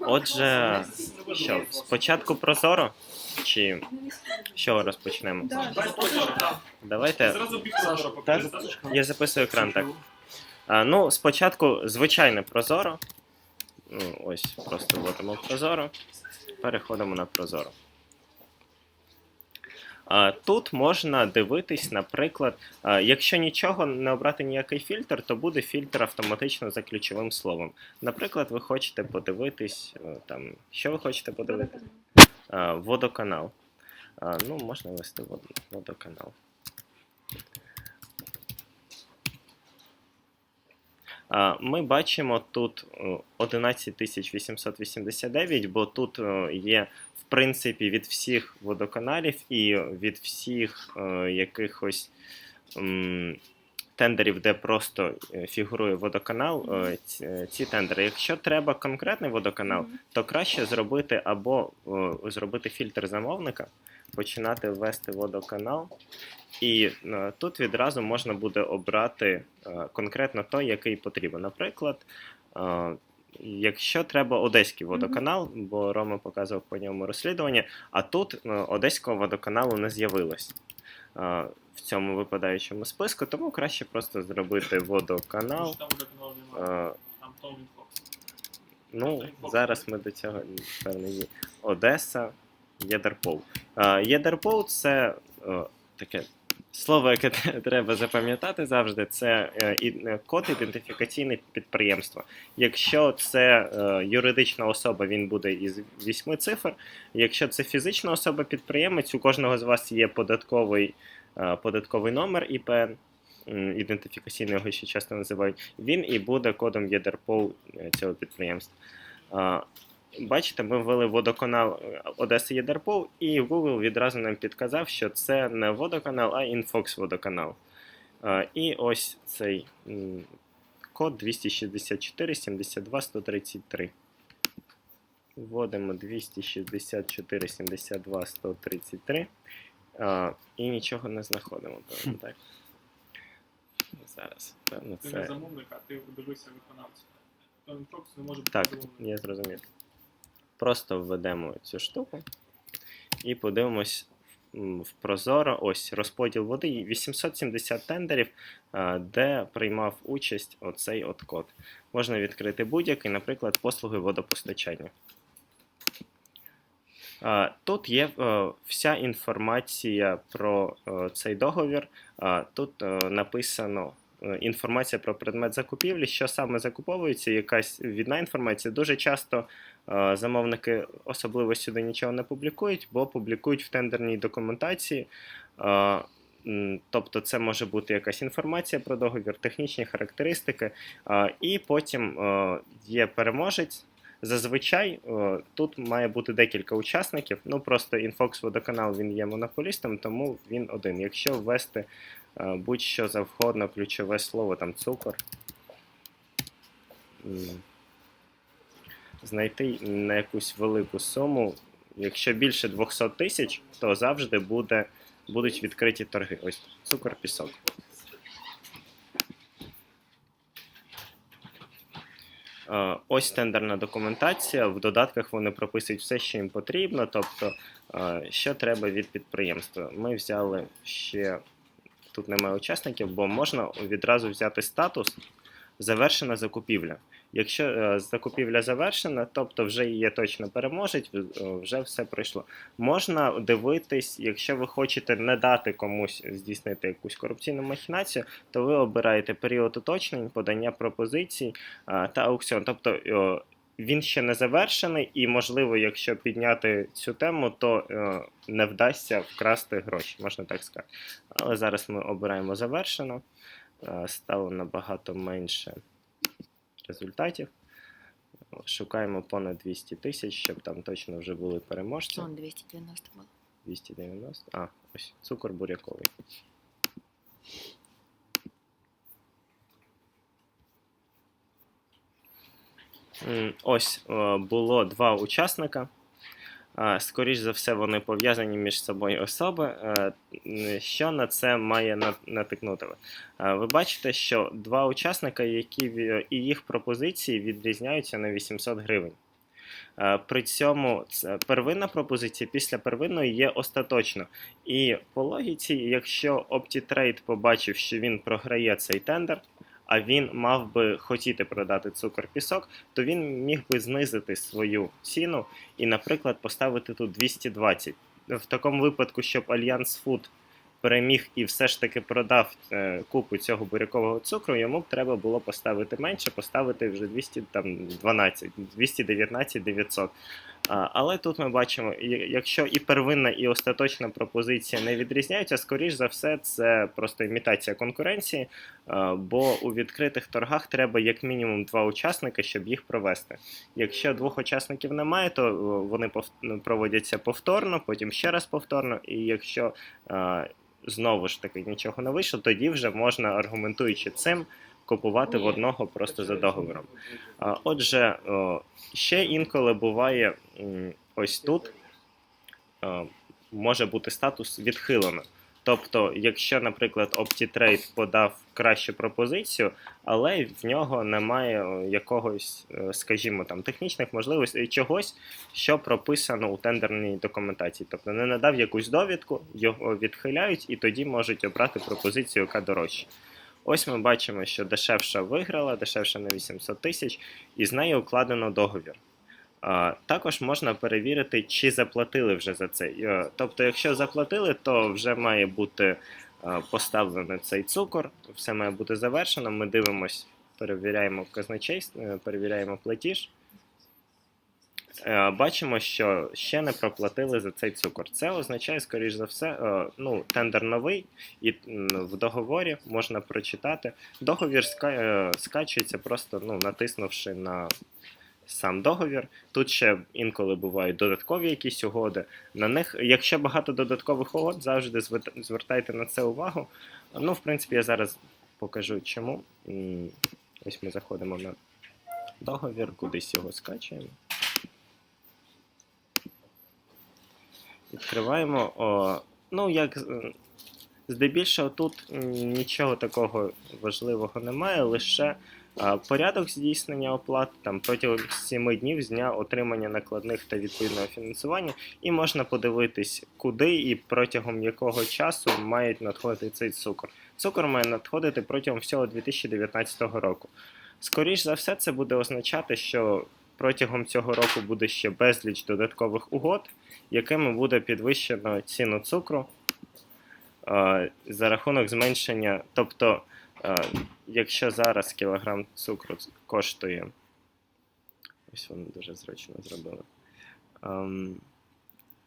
Отже, що, спочатку прозоро? Чи що розпочнемо? Давайте. Так, я записую екран так. А, ну, спочатку звичайне прозоро. Ну, ось просто вводимо прозоро. Переходимо на прозоро. Тут можна дивитись, наприклад, якщо нічого не обрати ніякий фільтр, то буде фільтр автоматично за ключовим словом. Наприклад, ви хочете подивитись, е, там, що ви хочете подивитись? Водоканал. Ну, можна ввести водоканал. Ми бачимо тут е, 11889, бо тут е, є, принципі, від всіх водоканалів і від всіх е, якихось м, тендерів, де просто е, фігурує водоканал, е, ці, е, ці тендери. Якщо треба конкретний водоканал, то краще зробити або е, зробити фільтр замовника, починати ввести водоканал. І е, тут відразу можна буде обрати е, конкретно той, який потрібен. Наприклад, е, якщо треба одеський водоканал, бо Рома показував по ньому розслідування, а тут е, одеського водоканалу не з'явилось в цьому випадаючому списку, тому краще просто зробити водоканал. Там. Ну, зараз ми до цього певно є. Одеса, Єдерпол. Єдерпол це е, таке слово, яке треба запам'ятати завжди. Це е, е, код ідентифікаційне підприємства. Якщо це е, юридична особа, він буде із вісьми цифр. Якщо це фізична особа підприємець, у кожного з вас є податковий, податковий номер ІПН. Ідентифікаційний його ще часто називають, він і буде кодом ЄДРПОЛ е, цього підприємства. Бачите, ми ввели водоканал е, Одеса Єдерпол, і Google відразу нам підказав, що це не водоканал, а Infox водоканал. І ось цей код 264 72 133. Вводимо 264 72 133. І нічого не знаходимо, певно, так? Зараз, певно, Ти не це. замовник, а ти дивишся виконавця. Том Фокс не може бути Так, я зрозумів. Просто введемо цю штуку і подивимось в Прозоро. Ось розподіл води. 870 тендерів, де приймав участь оцей от код. Можна відкрити будь-який, наприклад, послуги водопостачання. Тут є е, вся інформація про е, цей договір. Тут е, написано е, інформація про предмет закупівлі, що саме закуповується, якась відна інформація. Дуже часто е, замовники особливо сюди нічого не публікують, бо публікують в тендерній документації. Е, Тобто це може бути якась інформація про договір, технічні характеристики, е, і потім е, є переможець. Зазвичай е, тут має бути декілька учасників. Ну просто Infox водоканал він є монополістом, тому він один. Якщо ввести е, будь-що завгодно, ключове слово, там цукор. Знайти на якусь велику суму. Якщо більше 200 тисяч, то завжди буде, будуть відкриті торги. Ось цукор, пісок. Е, Ось тендерна документація. В додатках вони прописують все, що їм потрібно. Тобто, е, що треба від підприємства. Ми взяли ще тут немає учасників, бо можна відразу взяти статус завершена закупівля. Якщо е, закупівля завершена, тобто вже є точно переможець, е, вже все пройшло. Можна дивитись, якщо ви хочете не дати комусь здійснити якусь корупційну махінацію, то ви обираєте період уточнень, подання пропозицій е, та аукціон. Тобто він ще не завершений, і можливо, якщо підняти цю тему, то е, не вдасться вкрасти гроші, можна так сказати. Але зараз ми обираємо завершено, е, стало набагато менше результатів. Шукаємо понад 200 тисяч, щоб там точно вже були переможці. Сон 290 було. 290. А, ось цукор буряковий. Ось е, було два учасника. Скоріш за все, вони пов'язані між собою особи. Е, Що на це має натикнути? ви? Бачите, що два учасника, які і їх пропозиції відрізняються на 800 гривень. При цьому первинна пропозиція після первинної є остаточно. І по логіці, якщо OptiTrade побачив, що він програє цей тендер, а він мав би хотіти продати цукор пісок, то він міг би знизити свою ціну і, наприклад, поставити тут 220. В такому випадку, щоб Альянс Фуд переміг і все ж таки продав е, купу цього бурякового цукру, йому б треба було поставити менше, поставити вже 212, 219 900. Але тут ми бачимо, якщо і первинна, і остаточна пропозиція не відрізняються, скоріш за все, це просто імітація конкуренції, бо у відкритих торгах треба як мінімум два учасника, щоб їх провести. Якщо двох учасників немає, то вони пов- проводяться повторно, потім ще раз повторно. І якщо знову ж таки нічого не вийшло, тоді вже можна, аргументуючи цим, купувати в одного просто за договором. Отже, ще інколи буває ось тут е, може бути статус відхилено. Тобто, якщо, наприклад, OptiTrade подав кращу пропозицію, але в нього немає е, якогось, е, скажімо, там технічних можливостей чогось, що прописано у тендерній документації. Тобто не надав якусь довідку, його відхиляють і тоді можуть обрати пропозицію, яка дорожча. Ось ми бачимо, що дешевша виграла, дешевша на 800 тисяч, і з нею укладено договір. Також можна перевірити, чи заплатили вже за це. Е, Тобто, якщо заплатили, то вже має бути е, поставлений цей цукор, все має бути завершено. Ми дивимось, перевіряємо казначейство, е, перевіряємо платіж. Бачимо, що ще не проплатили за цей цукор. Це означає, скоріш за все, ну, тендер новий, і в договорі можна прочитати. Договір скачується, просто ну, натиснувши на сам договір. Тут ще інколи бувають додаткові якісь угоди. На них, якщо багато додаткових угод, завжди звертайте на це увагу. Ну, в принципі, я зараз покажу чому. Ось ми заходимо на договір, кудись його скачуємо. Відкриваємо. О, ну, як здебільшого, тут нічого такого важливого немає, лише порядок здійснення оплат там протягом 7 днів з дня отримання накладних та відповідного фінансування, і можна подивитись, куди і протягом якого часу має надходити цей цукор. Цукор має надходити протягом всього 2019 року. Скоріш за все, це буде означати, що протягом цього року буде ще безліч додаткових угод, якими буде підвищено ціну цукру е, за рахунок зменшення. Тобто, якщо зараз кілограм цукру коштує. Ось вони дуже зручно зробили. ем,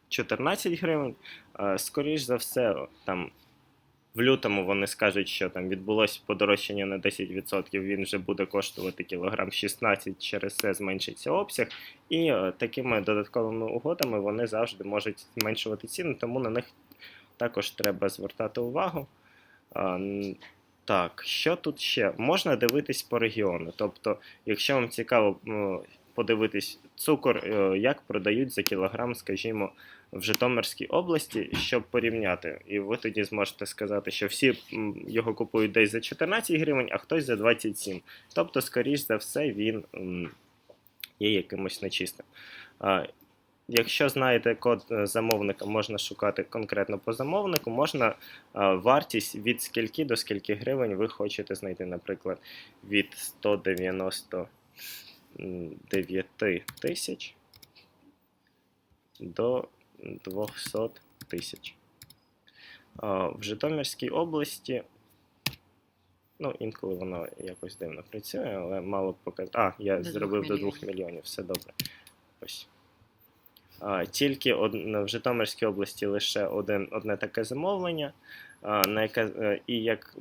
14 гривень, е, скоріш за все, там. В лютому вони скажуть, що там відбулося подорожчання на 10%, він вже буде коштувати кілограм 16, через це зменшиться обсяг. І е, такими додатковими угодами вони завжди можуть зменшувати ціну, тому на них також треба звертати увагу. Так, що тут ще? Можна дивитись по регіону. Тобто, якщо вам цікаво ну, подивитись цукор, е, як продають за кілограм, скажімо, в Житомирській області, щоб порівняти. І ви тоді зможете сказати, що всі його купують десь за 14 гривень, а хтось за 27. Тобто, скоріш за все, він є якимось нечистим. Якщо знаєте код е, замовника, можна шукати конкретно по замовнику, можна е, вартість від скільки до скільки гривень ви хочете знайти, наприклад, від 199 тисяч до 200 тисяч. В Житомирській області, ну, інколи воно якось дивно працює, але мало показати. А, я До зробив до 2 мільйонів. мільйонів, все добре. Ось. Тільки в Житомирській області лише один, одне таке замовлення, на яке, е, і як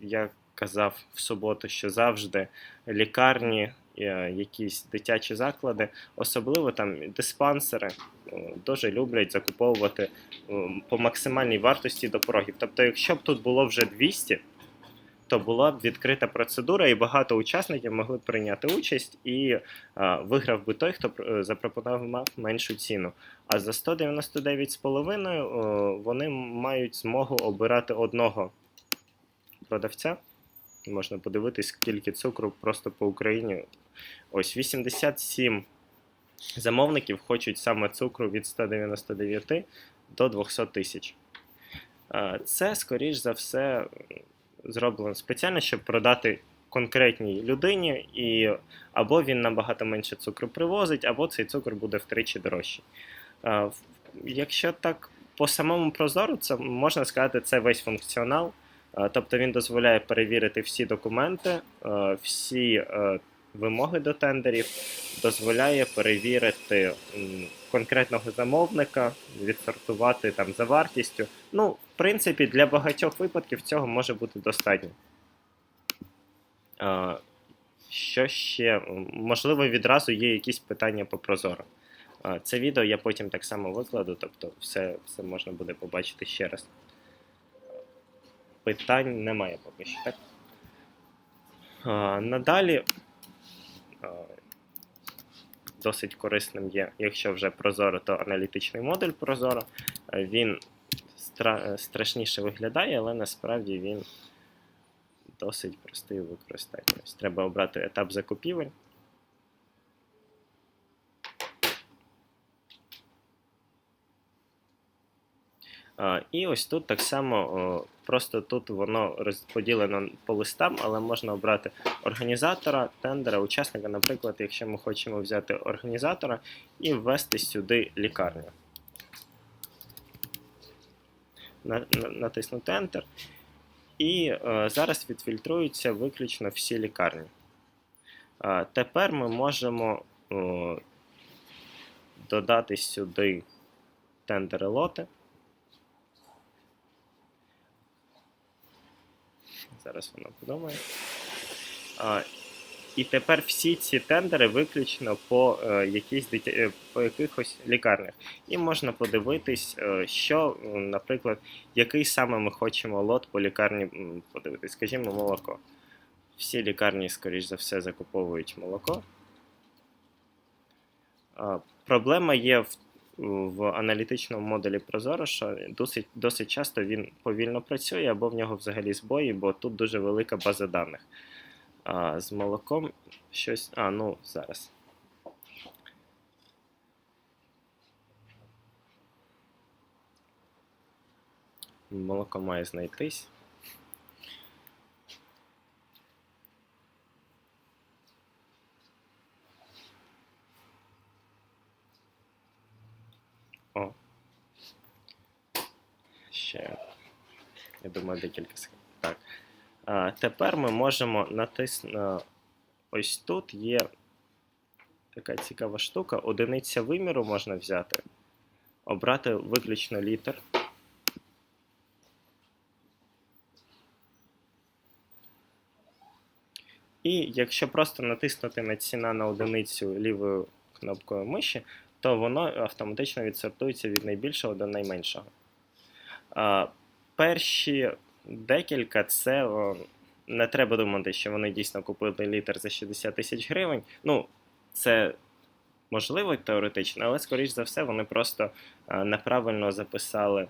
я казав в суботу, що завжди лікарні, е, якісь дитячі заклади, особливо там диспансери, дуже люблять закуповувати по максимальній вартості до порогів. Тобто, якщо б тут було вже 200, то була б відкрита процедура, і багато учасників могли б прийняти участь, і а, виграв би той, хто е, запропонував меншу ціну. А за 199,5 о, вони мають змогу обирати одного продавця. Можна подивитись, скільки цукру просто по Україні. Ось 87 замовників хочуть саме цукру від 199 до 200 тисяч. Е, Це, скоріш за все, зроблено спеціально, щоб продати конкретній людині, і або він набагато менше цукру привозить, або цей цукор буде втричі дорожчий. Е, Якщо так по самому прозору, це можна сказати, це весь функціонал. Е, Тобто він дозволяє перевірити всі документи, е, всі вимоги до тендерів, дозволяє перевірити конкретного замовника, відсортувати там за вартістю. Ну, в принципі, для багатьох випадків цього може бути достатньо. Що ще? Можливо, відразу є якісь питання по Прозоро. Це відео я потім так само викладу, тобто все, все можна буде побачити ще раз. Питань немає поки що, так? Е, Надалі досить корисним є, якщо вже Прозоро, то аналітичний модуль Прозоро. Е, Він е, страшніше виглядає, але насправді він досить простий у використанні. Ось Треба обрати етап закупівель. І ось тут так само, просто тут воно розподілено по листам, але можна обрати організатора, тендера, учасника. Наприклад, якщо ми хочемо взяти організатора і ввести сюди лікарню. На- на- Натиснути Enter. І е, зараз відфільтруються виключно всі лікарні. Е, тепер ми можемо о, додати сюди тендери лоти. Зараз воно подумає. А, і тепер всі ці тендери виключно по, е, якісь дитя... е, по якихось лікарнях. І можна подивитись, е, що, наприклад, який саме ми хочемо лот по лікарні подивитись. Скажімо, молоко. Всі лікарні, скоріш за все, закуповують молоко. Проблема є в, в аналітичному модулі Прозоро, що досить, досить часто він повільно працює або в нього взагалі збої, бо тут дуже велика база даних. А, з молоком щось. А, ну, зараз. Молоко має знайтись. О. Ще. Я думаю, декілька секунд. Так. А, тепер ми можемо натиснути. Ось тут є така цікава штука. Одиниця виміру можна взяти, обрати виключно літер. І якщо просто натиснути на ціна на одиницю лівою кнопкою миші, то воно автоматично відсортується від найбільшого до найменшого. Перші декілька це не треба думати, що вони дійсно купили літр за 60 тисяч гривень. Ну, це можливо теоретично, але, скоріш за все, вони просто неправильно записали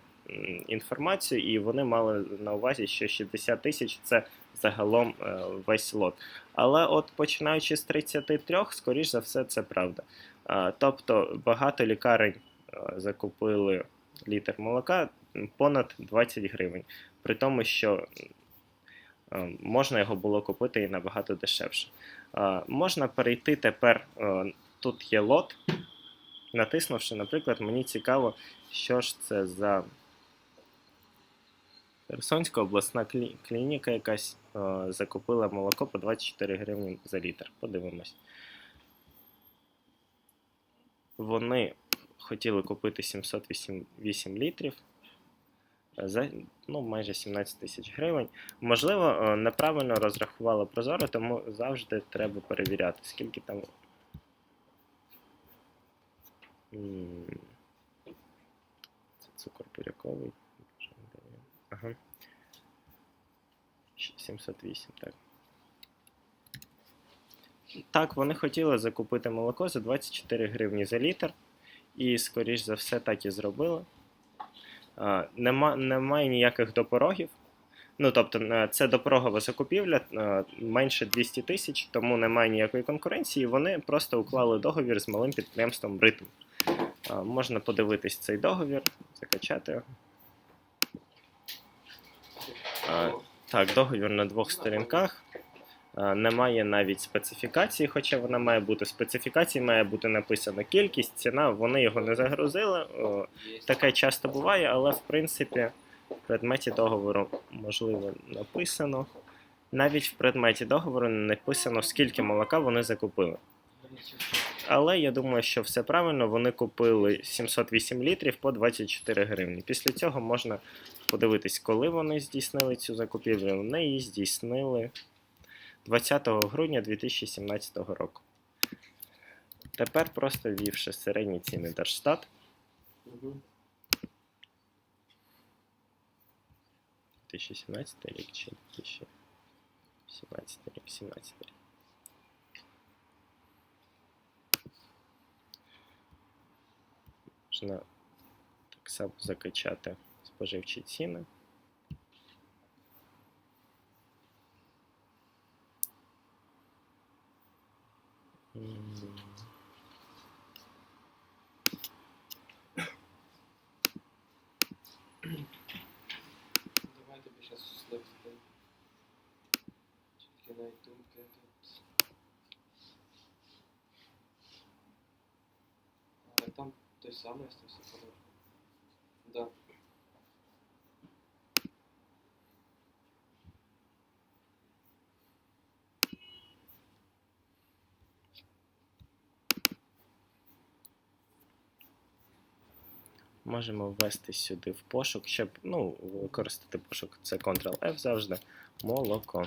інформацію, і вони мали на увазі, що 60 тисяч це загалом е, весь лот. Але от починаючи з 33, скоріш за все, це правда. Тобто багато лікарень е, закупили літр молока понад 20 гривень, при тому, що е, можна його було купити і набагато дешевше. Е, Можна перейти тепер. е, Тут є лот, натиснувши, наприклад, мені цікаво, що ж це за Херсонська обласна клініка якась закупила молоко по 24 гривні за літр. Подивимось. Вони хотіли купити 708 літрів за ну, майже 17 тисяч гривень. Можливо, е, неправильно розрахувала Прозоро, тому завжди треба перевіряти, скільки там. Це цукор буряковий. Ага. Ч- 708, так. Так, вони хотіли закупити молоко за 24 гривні за літр, і, скоріш за все, так і зробили. Нема, немає ніяких допорогів. Ну, тобто, е, це допорогова закупівля е, менше 200 тисяч, тому немає ніякої конкуренції. Вони просто уклали договір з малим підприємством Ритм. Можна подивитись цей договір, закачати його. Так, договір на двох сторінках. А, Немає навіть специфікації, хоча вона має бути. Специфікації має бути написана кількість, ціна. Вони його не загрузили. Таке часто буває, але в принципі в предметі договору можливо написано. Навіть в предметі договору не написано, скільки молока вони закупили. Але я думаю, що все правильно. Вони купили 708 літрів по 24 гривні. Після цього можна подивитись, коли вони здійснили цю закупівлю. Вони її здійснили 20 грудня 2017 року. Тепер просто ввівши середні ціни Держстат, 2017 рік чи 2017 рік, 17 рік. Можна так само закачати споживчі ціни. Давай тобі зараз слив. Тільки на ютубки тут. Але там той самий остався подав. Да. Можемо ввести сюди в пошук, щоб ну, використати пошук. Це Ctrl-F завжди. Молоко.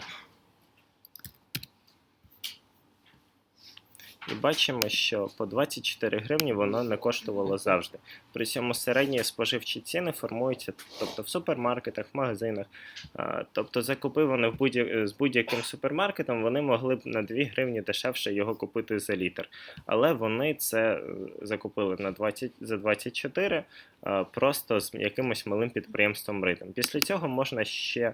І бачимо, що по 24 гривні воно не коштувало завжди. При цьому середні споживчі ціни формуються тобто в супермаркетах, в магазинах. Тобто закупив вони в будь- з будь-яким супермаркетом, вони могли б на 2 гривні дешевше його купити за літр. Але вони це е, закупили на 20, за 24 просто з якимось малим підприємством ритм. Після цього можна ще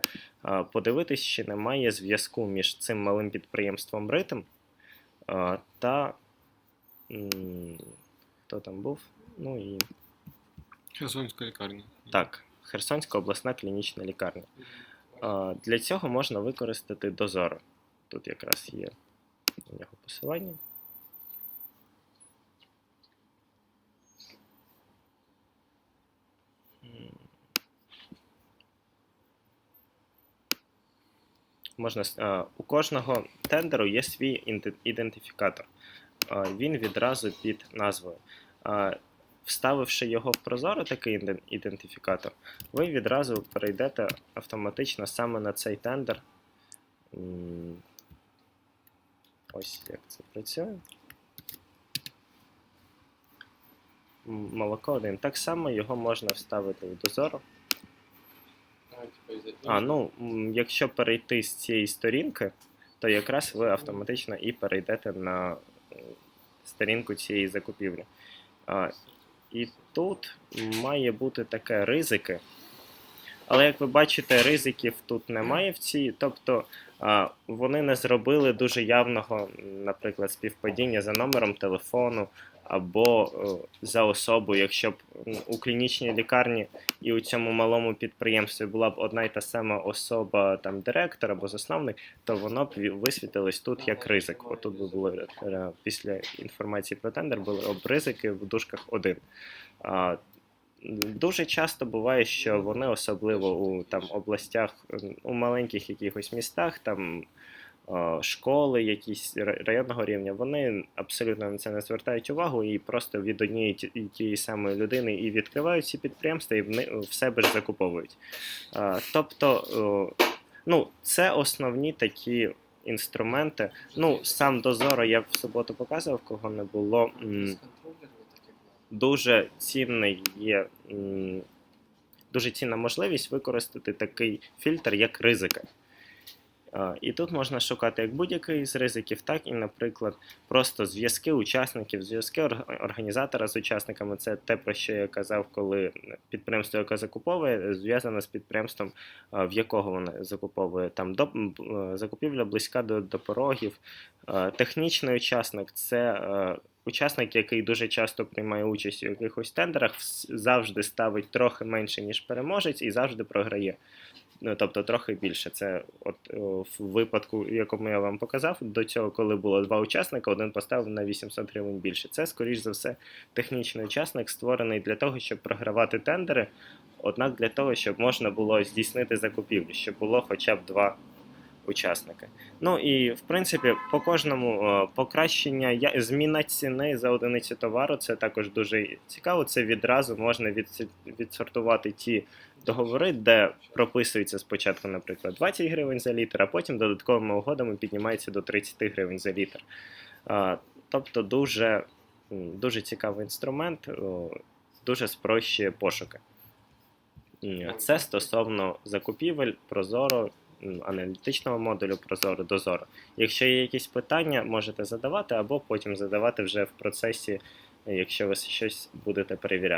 подивитись, чи немає зв'язку між цим малим підприємством ритм та хто там був? Ну і Херсонська лікарня. так, Херсонська обласна клінічна лікарня. Для цього можна використати дозор. Тут якраз є у нього посилання. Можна, у кожного тендеру є свій ідентифікатор. Він відразу під назвою. Вставивши його в Прозоро, такий ідентифікатор, ви відразу перейдете автоматично саме на цей тендер. Ось як це працює. Молоко 1. Так само його можна вставити в дозору. А, ну, якщо перейти з цієї сторінки, то якраз ви автоматично і перейдете на сторінку цієї закупівлі. А, і тут має бути таке ризики. Але як ви бачите, ризиків тут немає в цій. Тобто вони не зробили дуже явного, наприклад, співпадіння за номером телефону або е, за особу. Якщо б у клінічній лікарні і у цьому малому підприємстві була б одна й та сама особа, там директор або засновник, то воно б висвітилось тут як ризик. Отут би було е, після інформації про тендер були об ризики в дужках один. Дуже часто буває, що вони особливо у там областях, у маленьких якихось містах, там школи, якісь районного рівня, вони абсолютно на це не звертають увагу і просто від однієї тієї самої людини і відкривають ці підприємства і вони в себе ж закуповують. Е, Тобто, е, ну, це основні такі інструменти. Ну, сам дозоро я в суботу показував, кого не було. дуже цінний є. Дуже цінна можливість використати такий фільтр, як ризика. Е, І тут можна шукати як будь-який з ризиків, так і, наприклад, просто зв'язки учасників, зв'язки організатора з учасниками. Це те, про що я казав, коли підприємство, яке закуповує, зв'язане з підприємством, е, в якого воно закуповує. Там до, е, закупівля близька до, до порогів. Технічний учасник це учасник, який дуже часто приймає участь у якихось тендерах, завжди ставить трохи менше, ніж переможець, і завжди програє. Ну, тобто трохи більше. Це от в випадку, якому я вам показав, до цього, коли було два учасника, один поставив на 800 гривень більше. Це, скоріш за все, технічний учасник, створений для того, щоб програвати тендери, однак для того, щоб можна було здійснити закупівлю, щоб було хоча б два учасники. Ну і в принципі, по кожному покращення зміна ціни за одиницю товару це також дуже цікаво. Це відразу можна відсортувати ті договори, де прописується спочатку, наприклад, 20 гривень за літр, а потім додатковими угодами піднімається до 30 гривень за літр. Тобто дуже, дуже цікавий інструмент, дуже спрощує пошуки. Це стосовно закупівель, Прозоро, аналітичного модулю Прозоро, Дозоро. Якщо є якісь питання, можете задавати або потім задавати вже в процесі, якщо ви щось будете перевіряти.